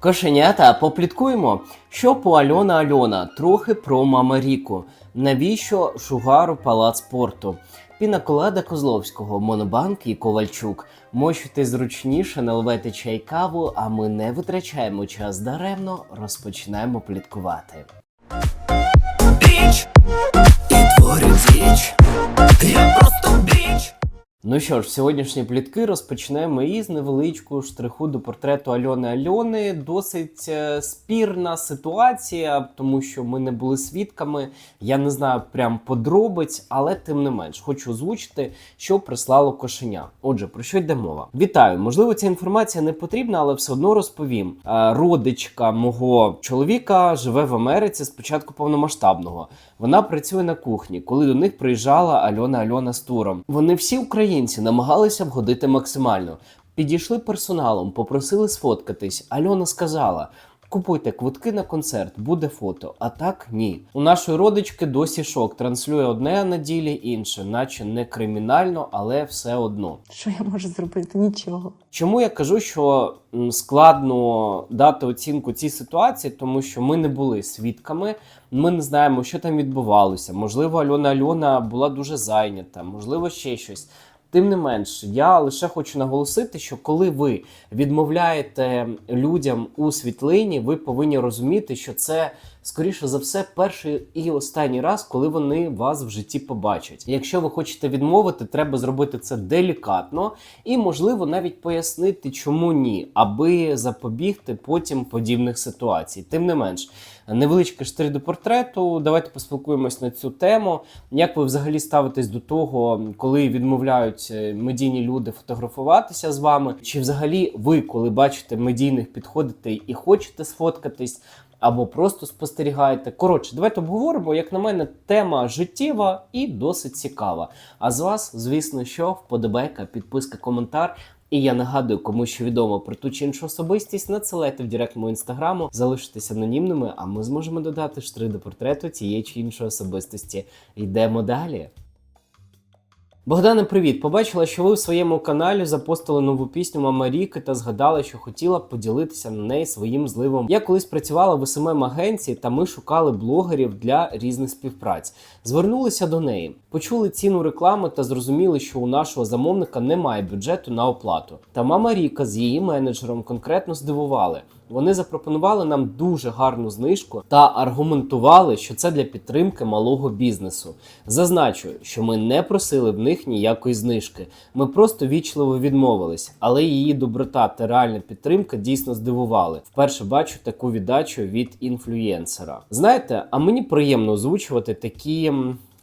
Кошенята, попліткуємо. Що по Альона Альона? Трохи про Мама Ріку. Навіщо Шугару палац спорту? Пінаколада Козловського, Монобанк і Ковальчук. Мощуйте зручніше, наливайте чай каву, а ми не витрачаємо час даремно, розпочинаємо пліткувати. Біч і діч. Я просто. Ну що ж, сьогоднішні плітки розпочнемо із невеличкого штриху до портрету Альони Альони. Досить е, спірна ситуація, тому що ми не були свідками. Я не знаю прям подробиць, але тим не менш хочу озвучити, що прислало кошеня. Отже, про що йде мова? Вітаю! Можливо, ця інформація не потрібна, але все одно розповім. Е, Родичка мого чоловіка живе в Америці з початку повномасштабного. Вона працює на кухні, коли до них приїжджала Альона Альона з туром. Вони всі українці намагалися вгодити максимально. Підійшли персоналом, попросили сфоткатись. Альона сказала: купуйте квитки на концерт, буде фото. А так ні. У нашої родички досі шок. Транслює одне а на ділі інше, наче не кримінально, але все одно. Що я можу зробити? Нічого. Чому я кажу, що складно дати оцінку цій ситуації, тому що ми не були свідками, ми не знаємо, що там відбувалося. Можливо, Альона Альона була дуже зайнята, можливо, ще щось. Тим не менш, я лише хочу наголосити, що коли ви відмовляєте людям у світлині, ви повинні розуміти, що це скоріше за все перший і останній раз, коли вони вас в житті побачать. Якщо ви хочете відмовити, треба зробити це делікатно і, можливо, навіть пояснити, чому ні, аби запобігти потім подібних ситуацій. Тим не менш, невеличкий штрих до портрету. Давайте поспілкуємось на цю тему. Як ви взагалі ставитесь до того, коли відмовляють е, медійні люди фотографуватися з вами? Чи взагалі ви, коли бачите медійних, підходите і хочете сфоткатись? Або просто спостерігаєте. Коротше, давайте обговоримо. Як на мене, тема життєва і досить цікава. А з вас, звісно, що вподобайка, підписка, коментар. І я нагадую, кому що відомо про ту чи іншу особистість, надсилайте в директ мого інстаграму, залишитесь анонімними, а ми зможемо додати штрих до портрету цієї чи іншої особистості. Йдемо далі. Богдане, привіт! Побачила, що ви в своєму каналі запостили нову пісню Мама Ріки та згадала, що хотіла поділитися на неї своїм зливом. Я колись працювала в СММ агенції, та ми шукали блогерів для різних співпраць. Звернулися до неї, почули ціну реклами та зрозуміли, що у нашого замовника немає бюджету на оплату. Та мама Ріка з її менеджером конкретно здивували. Вони запропонували нам дуже гарну знижку та аргументували, що це для підтримки малого бізнесу. Зазначу, що ми не просили в них ніякої знижки. Ми просто вічливо відмовились, але її доброта та реальна підтримка дійсно здивували. Вперше бачу таку віддачу від інфлюєнсера. Знаєте, а мені приємно озвучувати такі.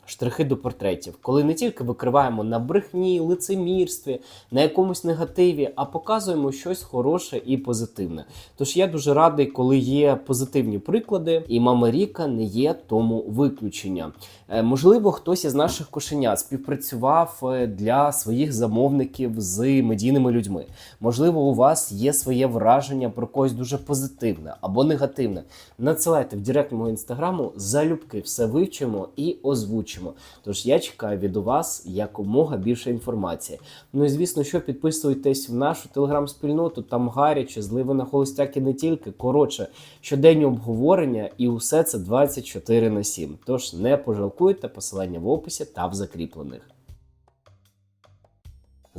Штрихи до портретів, коли не тільки викриваємо на брехні, лицемірстві, на якомусь негативі, а показуємо щось хороше і позитивне. Тож я дуже радий, коли є позитивні приклади, і мама Ріка не є тому виключення. Е, Можливо, хтось із наших кошенят співпрацював е, для своїх замовників з медійними людьми. Можливо, у вас є своє враження про когось дуже позитивне або негативне. Надсилайте в директ мого інстаграму, залюбки все вивчимо і озвучимо. Тож я чекаю від вас якомога більше інформації. Ну і звісно, що підписуйтесь в нашу телеграм-спільноту, там гаряче, зливи на холостяк і не тільки. Коротше, щоденні обговорення, і усе це 24 на 7. Тож не пожалкуйте посилання в описі та в закріплених.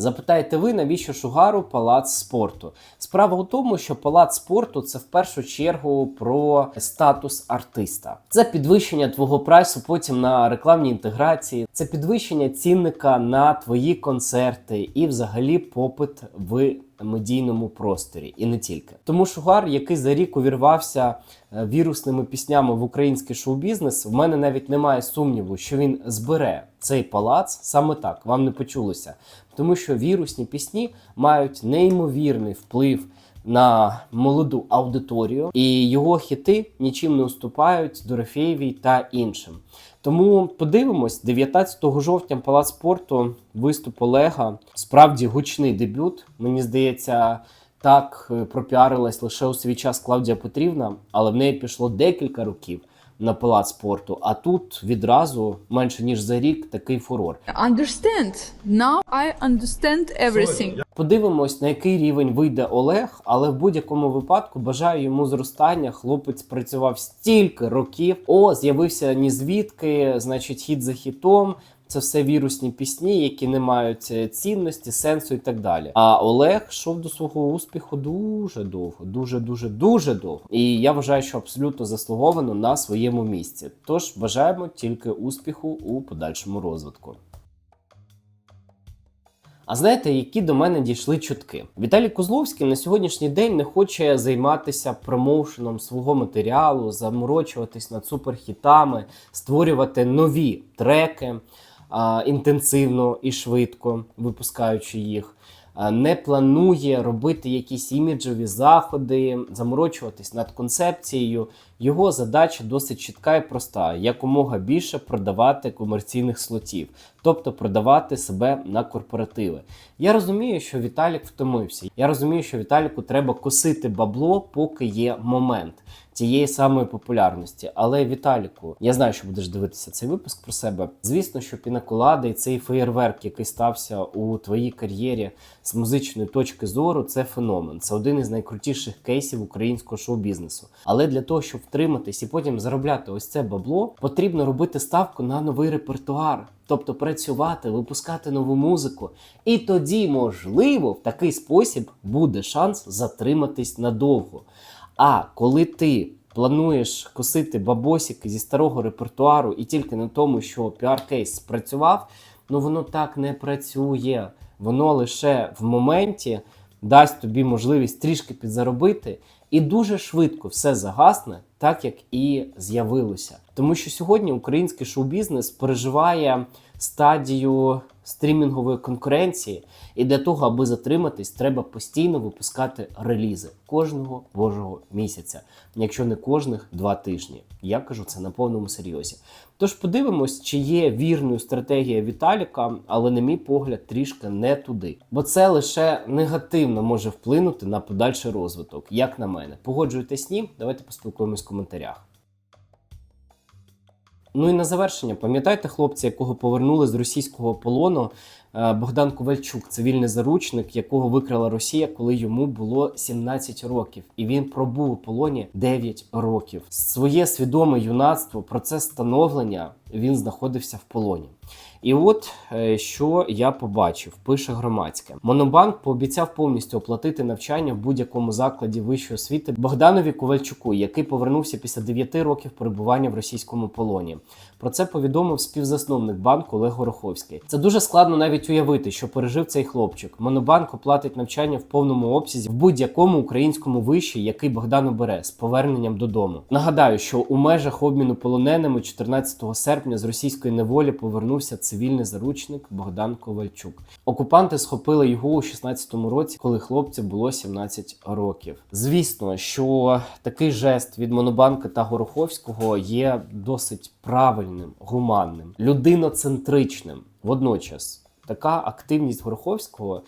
Запитаєте ви, навіщо Шугару палац спорту? Справа у тому, що палац спорту це в першу чергу про статус артиста. Це підвищення твого прайсу потім на рекламній інтеграції, це підвищення цінника на твої концерти і взагалі попит в медійному просторі, і не тільки. Тому Шугар, який за рік увірвався е, вірусними піснями в український шоу-бізнес, в мене навіть немає сумніву, що він збере цей палац саме так, вам не почулося. Тому що вірусні пісні мають неймовірний вплив на молоду аудиторію, і його хіти нічим не уступають Дорофєєвій та іншим. Тому подивимось, 19 жовтня Палац спорту виступ Олега. Справді гучний дебют. Мені здається, так пропіарилась лише у свій час Клавдія Петрівна, але в неї пішло декілька років. На палац спорту. А тут відразу менше ніж за рік такий фурор. Understand. Now I understand everything. Подивимось, на який рівень вийде Олег, але в будь-якому випадку бажаю йому зростання. Хлопець працював стільки років. О, з'явився ні звідки, значить, хід за хітом. Це все вірусні пісні, які не мають е, цінності, сенсу і так далі. А Олег йшов до свого успіху дуже довго, дуже, дуже, дуже довго. І я вважаю, що абсолютно заслуговано на своєму місці. Тож бажаємо тільки успіху у подальшому розвитку. А знаєте, які до мене дійшли чутки? Віталій Козловський на сьогоднішній день не хоче займатися промоушеном свого матеріалу, заморочуватись над суперхітами, створювати нові треки інтенсивно і швидко, випускаючи їх. Не планує робити якісь іміджові заходи, заморочуватись над концепцією. Його задача досить чітка і проста: якомога більше продавати комерційних слотів, тобто продавати себе на корпоративи. Я розумію, що Віталік втомився. Я розумію, що Віталіку треба косити бабло, поки є момент тієї самої популярності. Але Віталіку, я знаю, що будеш дивитися цей випуск про себе. Звісно, що пінаколада і цей феєрверк, який стався у твоїй кар'єрі з музичної точки зору, це феномен. Це один із найкрутіших кейсів українського шоу-бізнесу. Але для того, щоб втриматись і потім заробляти ось це бабло, потрібно робити ставку на новий репертуар. Тобто працювати, випускати нову музику, і тоді, можливо, в такий спосіб буде шанс затриматись надовго. А коли ти плануєш косити бабосики зі старого репертуару і тільки на тому, що піар-кейс спрацював, ну воно так не працює. Воно лише в моменті дасть тобі можливість трішки підзаробити, і дуже швидко все загасне, так як і з'явилося. Тому що сьогодні український шоу-бізнес переживає стадію стрімінгової конкуренції, і для того, аби затриматись, треба постійно випускати релізи кожного божого місяця, якщо не кожних два тижні. Я кажу це на повному серйозі. Тож подивимось, чи є вірною стратегія Віталіка, але, на мій погляд, трішки не туди. Бо це лише негативно може вплинути на подальший розвиток, як на мене. Погоджуєтесь ні? Давайте поспілкуємось в коментарях. Ну і на завершення, пам'ятаєте хлопця, якого повернули з російського полону Богдан Ковальчук, цивільний заручник, якого викрала Росія, коли йому було 17 років, і він пробув у полоні 9 років. Своє свідоме юнацтво, процес становлення він знаходився в полоні. І от е, що я побачив, пише громадське. Монобанк пообіцяв повністю оплатити навчання в будь-якому закладі вищої освіти Богданові Ковальчуку, який повернувся після 9 років перебування в російському полоні. Про це повідомив співзасновник банку Олег Гороховський. Це дуже складно навіть уявити, що пережив цей хлопчик. Монобанк оплатить навчання в повному обсязі в будь-якому українському виші, який Богдан обере з поверненням додому. Нагадаю, що у межах обміну полоненими 14 серпня з російської неволі повернувся цивільний заручник Богдан Ковальчук. Окупанти схопили його у 16-му році, коли хлопцю було 17 років. Звісно, що такий жест від Монобанка та Гороховського є досить правильним, гуманним, людиноцентричним. Водночас, така активність Гороховського.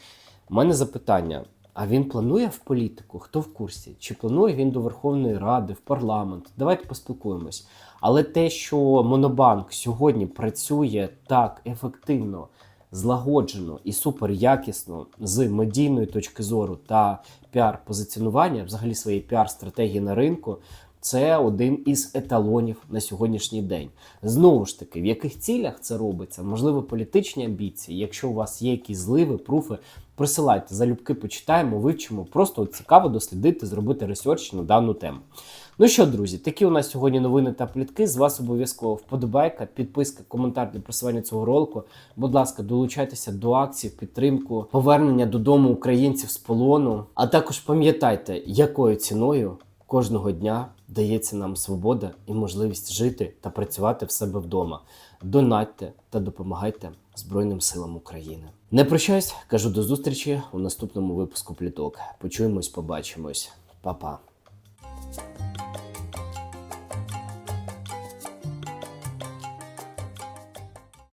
У мене запитання: а він планує в політику? Хто в курсі? Чи планує він до Верховної Ради, в парламент? Давайте поспілкуємось. Але те, що Монобанк сьогодні працює так ефективно, злагоджено і суперякісно з медійної точки зору та піар-позиціонування, взагалі своєї піар-стратегії на ринку, це один із еталонів на сьогоднішній день. Знову ж таки, в яких цілях це робиться? Можливо, політичні амбіції. Якщо у вас є якісь зливи, пруфи, присилайте залюбки, почитаємо, вивчимо. Просто цікаво дослідити, зробити ресерч на дану тему. Ну що, друзі, такі у нас сьогодні новини та плітки. З вас обов'язково вподобайка, підписка, коментар для просування цього ролику. Будь ласка, долучайтеся до акції в підтримку повернення додому українців з полону. А також пам'ятайте, якою ціною кожного дня дається нам свобода і можливість жити та працювати в себе вдома. Донатьте та допомагайте Збройним силам України. Не прощаюсь, кажу до зустрічі у наступному випуску пліток. Почуємось, побачимось, Па-па.